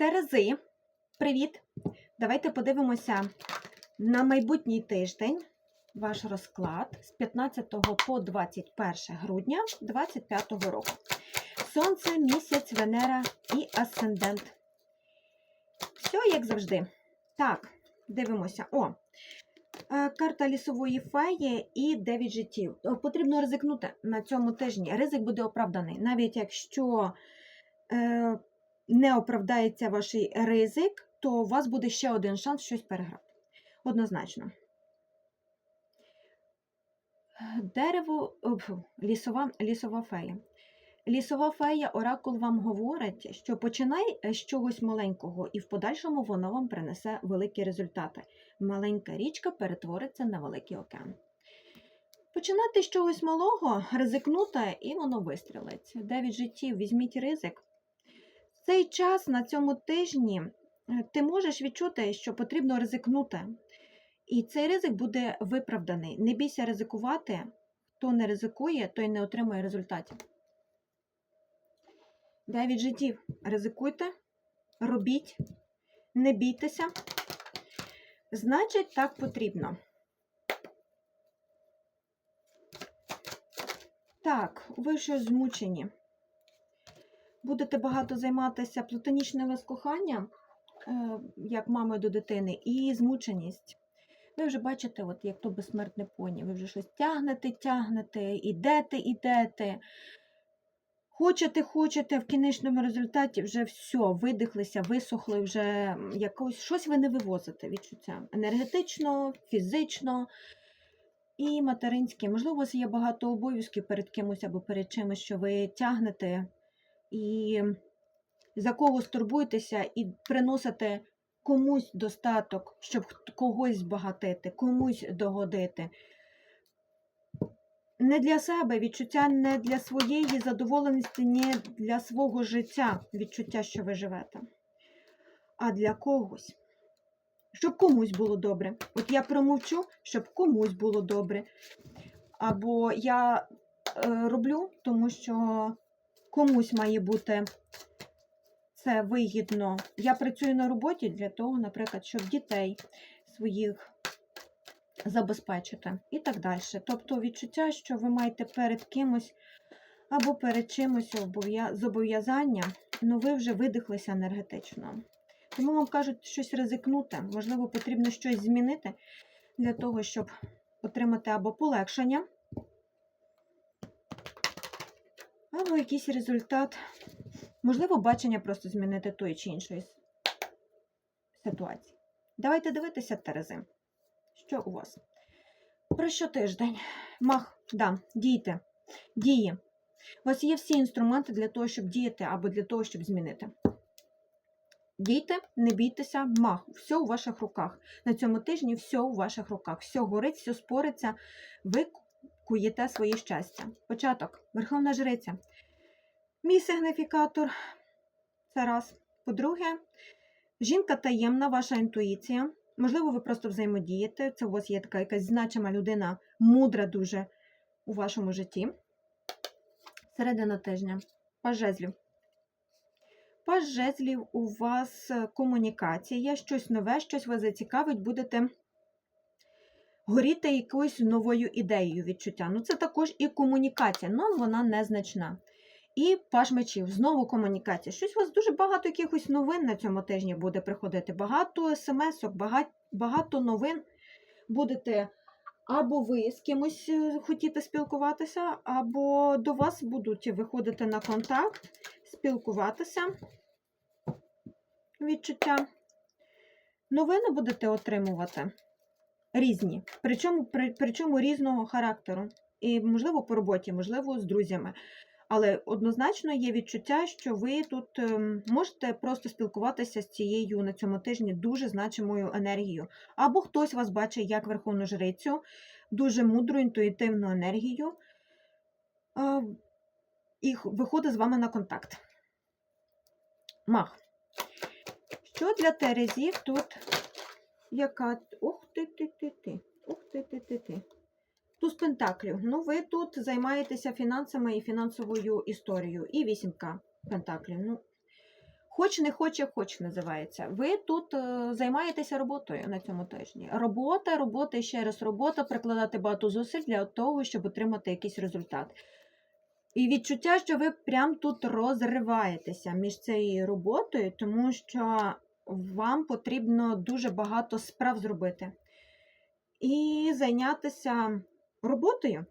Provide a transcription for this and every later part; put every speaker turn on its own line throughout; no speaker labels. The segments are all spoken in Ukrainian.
Терези, привіт! Давайте подивимося на майбутній тиждень ваш розклад з 15 по 21 грудня 2025 року. Сонце, місяць, Венера і Асцендент. Все як завжди. Так, дивимося. О, е, карта лісової феї і 9 життів. Потрібно ризикнути на цьому тижні. Ризик буде оправданий, навіть якщо. Е, не оправдається ваш ризик, то у вас буде ще один шанс щось переграти. Однозначно. Дерево, фу, лісова, лісова фея. Лісова фея, оракул вам говорить, що починай з чогось маленького, і в подальшому воно вам принесе великі результати. Маленька річка перетвориться на великий океан. Починати з чогось малого, ризикнути, і воно вистрілиться. Дев'ять життів, візьміть ризик. В цей час на цьому тижні е, ти можеш відчути, що потрібно ризикнути. І цей ризик буде виправданий. Не бійся ризикувати. Хто не ризикує, той не отримує результатів. Дев'ять життів. Ризикуйте, робіть, не бійтеся. Значить, так потрібно. Так, ви щось змучені будете багато займатися платонічним ласкоханням, е, як мамою до дитини, і змученість. Ви вже бачите, от як то безсмертне поні, ви вже щось тягнете, тягнете, ідете, ідете. Хочете, хочете, в кінечному результаті вже все, видихлися, висохли, вже якось щось ви не вивозите відчуття. Енергетично, фізично і материнське. Можливо, у вас є багато обов'язків перед кимось або перед чимось, що ви тягнете і за кого турбуєтеся і приносите комусь достаток, щоб когось збагатити, комусь догодити. Не для себе відчуття, не для своєї задоволеності, не для свого життя відчуття, що ви живете, а для когось. Щоб комусь було добре. От я промовчу, щоб комусь було добре. Або я е, роблю, тому що комусь має бути це вигідно. Я працюю на роботі для того, наприклад, щоб дітей своїх забезпечити і так далі. Тобто відчуття, що ви маєте перед кимось або перед чимось зобов'язання, ну ви вже видихлися енергетично. Тому вам кажуть, щось ризикнути, можливо, потрібно щось змінити для того, щоб отримати або полегшення. Або якийсь результат. Можливо, бачення просто змінити тої чи іншої ситуації. Давайте дивитися, Терези. Що у вас? Про що тиждень? Мах, да, дійте, дії. У вас є всі інструменти для того, щоб діяти, або для того, щоб змінити. Дійте, не бійтеся, мах, все у ваших руках. На цьому тижні все у ваших руках. Все горить, все спориться. Ви куєте своє щастя. Початок. Верховна жриця. Мій сигніфікатор. Це раз. По-друге, жінка таємна, ваша інтуїція. Можливо, ви просто взаємодієте. Це у вас є така якась значима людина, мудра дуже у вашому житті. Середина тижня. Паж жезлів. Паж жезлів у вас комунікація, щось нове, щось вас зацікавить, будете горіти якоюсь новою ідеєю відчуття. Ну, це також і комунікація, але вона незначна. І паш мечів, знову комунікація. Щось у вас дуже багато якихось новин на цьому тижні буде приходити. Багато смс-ок, багато, новин будете. Або ви з кимось е, хотіте спілкуватися, або до вас будуть виходити на контакт, спілкуватися. Відчуття. Новини будете отримувати різні, причому, при, причому різного характеру. І, можливо, по роботі, можливо, з друзями. Але однозначно є відчуття, що ви тут ем, можете просто спілкуватися з цією на цьому тижні дуже значимою енергією. Або хтось вас бачить як верховну жрицю, дуже мудру, інтуїтивну енергію, і виходить з вами на контакт. Мах. Що для Терезів тут яка. Ух ти ти ти ти. Ух ти ти ти ти. Туз Пентаклів. Ну, ви тут займаєтеся фінансами і фінансовою історією. І вісімка Пентаклів. Ну, Хоч не хоче, хоч називається. Ви тут е, займаєтеся роботою на цьому тижні. Робота, робота і ще раз робота, прикладати багато зусиль для того, щоб отримати якийсь результат. І відчуття, що ви прям тут розриваєтеся між цією роботою, тому що вам потрібно дуже багато справ зробити. І зайнятися роботою,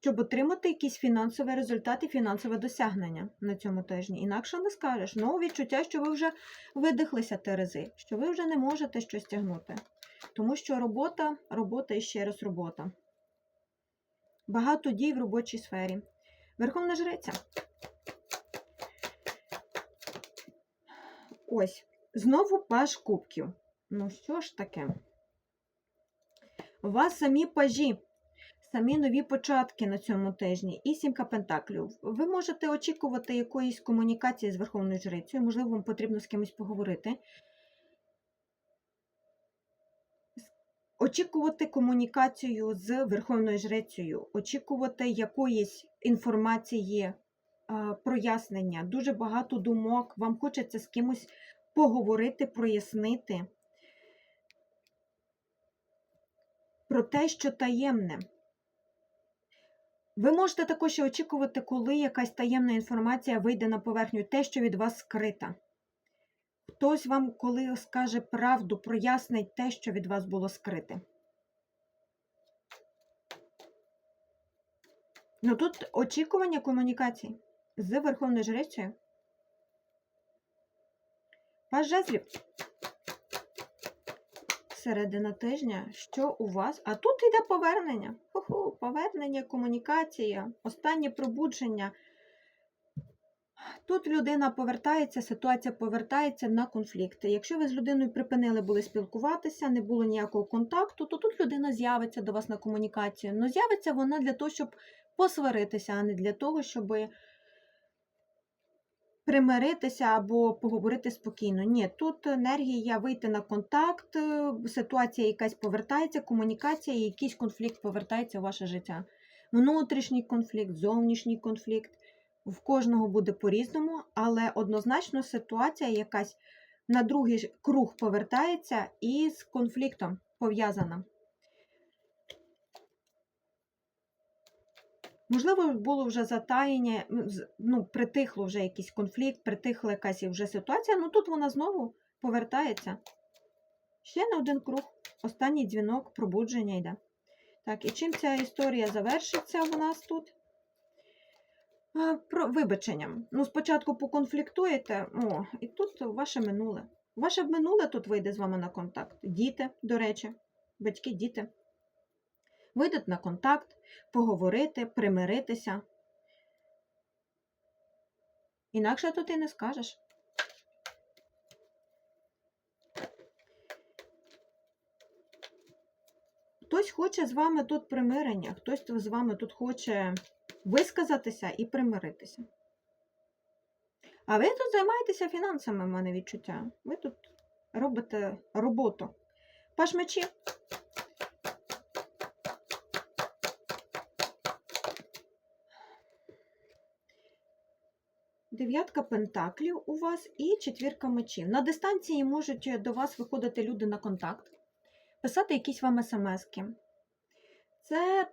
щоб отримати якийсь фінансовий результат і фінансове досягнення на цьому тижні. Інакше не скажеш. Ну, відчуття, що ви вже видихлися терези, що ви вже не можете щось тягнути. Тому що робота, робота і ще раз робота. Багато дій в робочій сфері. Верховна жриця. Ось. Знову паж кубків. Ну, що ж таке? У вас самі пажі, самі нові початки на цьому тижні і сімка пентаклів. Ви можете очікувати якоїсь комунікації з Верховною Жрицею, можливо, вам потрібно з кимось поговорити. Очікувати комунікацію з Верховною Жрицею, очікувати якоїсь інформації, прояснення, дуже багато думок. Вам хочеться з кимось поговорити, прояснити про те, що таємне. Ви можете також очікувати, коли якась таємна інформація вийде на поверхню, те, що від вас скрита. Хтось вам, коли скаже правду, прояснить те, що від вас було скрите. Ну тут очікування комунікації з Верховною Жрицею. Паж жезлів. Середина тижня, що у вас? А тут йде повернення. Ху-ху, повернення, комунікація, останнє пробудження. Тут людина повертається, ситуація повертається на конфлікти. Якщо ви з людиною припинили були спілкуватися, не було ніякого контакту, то тут людина з'явиться до вас на комунікацію. Ну, з'явиться вона для того, щоб посваритися, а не для того, щоб примиритися або поговорити спокійно. Ні, тут енергія вийти на контакт, е, ситуація якась повертається, комунікація, якийсь конфлікт повертається в ваше життя. Внутрішній конфлікт, зовнішній конфлікт. В кожного буде по-різному, але однозначно ситуація якась на другий круг повертається і з конфліктом пов'язана. Можливо, було вже затаєння, ну, притихло вже якийсь конфлікт, притихла якась вже ситуація, ну тут вона знову повертається. Ще на один круг. Останній дзвінок, пробудження йде. Так, і чим ця історія завершиться у нас тут? Про вибачення. Ну, спочатку поконфліктуєте, о, і тут ваше минуле. Ваше минуле тут вийде з вами на контакт. Діти, до речі, батьки, діти. Вийдуть на контакт, поговорити, примиритися. Інакше тут і не скажеш. Хтось хоче з вами тут примирення, хтось з вами тут хоче висказатися і примиритися. А ви тут займаєтеся фінансами, в мене відчуття. Ви тут робите роботу. Паш мечі. Дев'ятка пентаклів у вас і четвірка мечів. На дистанції можуть до вас виходити люди на контакт, писати якісь вам смски. Це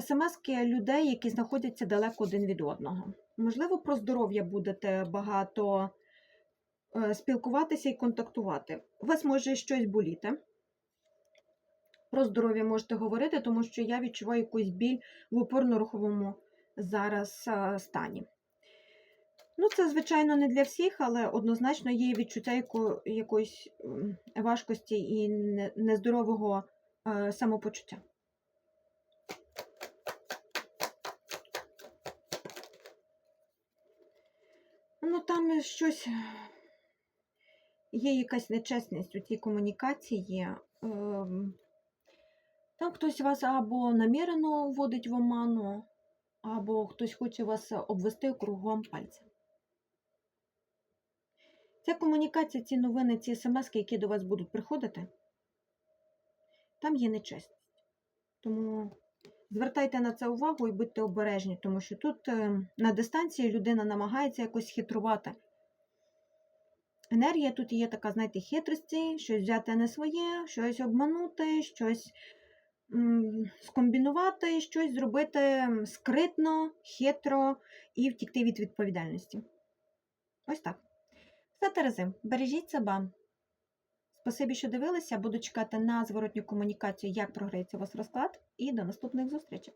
смски людей, які знаходяться далеко один від одного. Можливо, про здоров'я будете багато е, спілкуватися і контактувати. У вас може щось боліти. Про здоров'я можете говорити, тому що я відчуваю якусь біль в опорно-руховому зараз е, стані. Ну, це, звичайно, не для всіх, але однозначно є відчуття яко, якоїсь важкості і нездорового е, самопочуття. Ну, там щось є якась нечесність у цій комунікації. Ем, Там хтось вас або намірено вводить в оману, або хтось хоче вас обвести кругом пальця. Ця комунікація, ці новини, ці смс, які до вас будуть приходити, там є нечесність. Тому Звертайте на це увагу і будьте обережні, тому що тут е, на дистанції людина намагається якось хитрувати. Енергія тут є така, знаєте, хитрості, щось взяти не своє, щось обманути, щось скомбінувати, щось зробити скритно, хитро і втікти від відповідальності. Ось так. Все, Терези, бережіть себе. Спасибі, що дивилися. Буду чекати на зворотню комунікацію, як програється у вас розклад, і до наступних зустрічей.